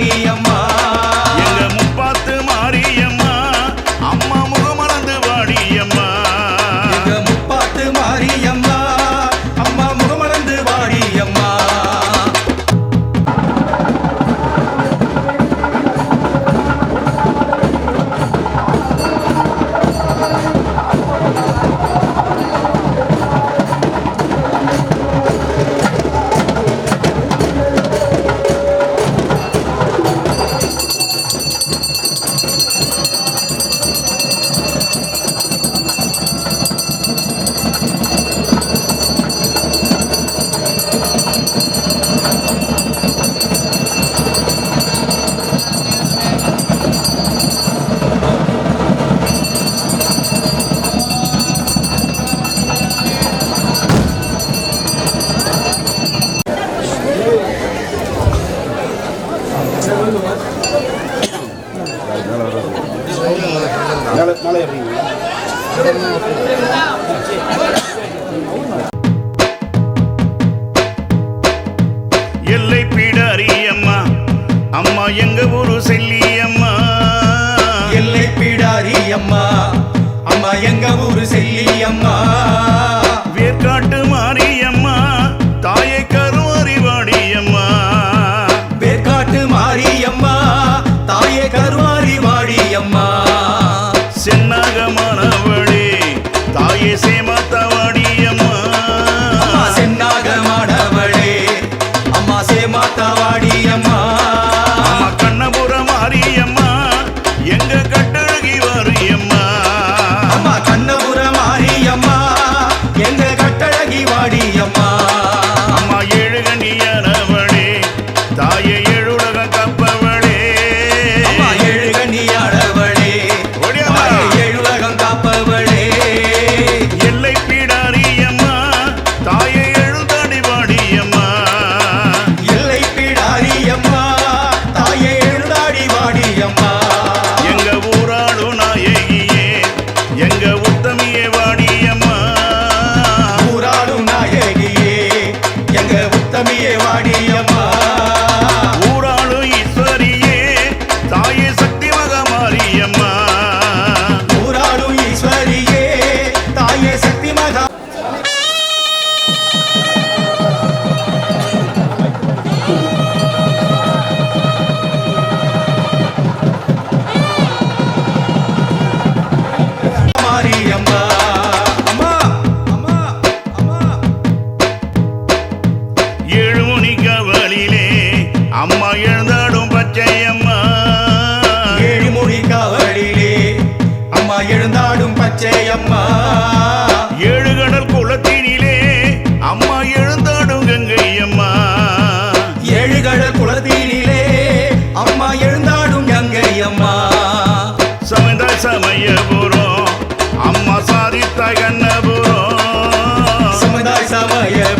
నీ అమ్మ மேலே எல்லை பீட அரியம்மா. அம்மா எங்க ஊரு செல்லி? அம்மா எழுந்தாடும் பச்சை அம்மா. ஏழு கடல் குளத்தினிலே அம்மா எழுந்தாடும் கங்கை அம்மா. ஏழு கடல் குளத்தினிலே அம்மா எழுந்தாடும் கங்கை அம்மா. சமைந்த சமயபுரம் அம்மா சாதித்த கண்ணபுரம். சமுதாய சமயபுரம்.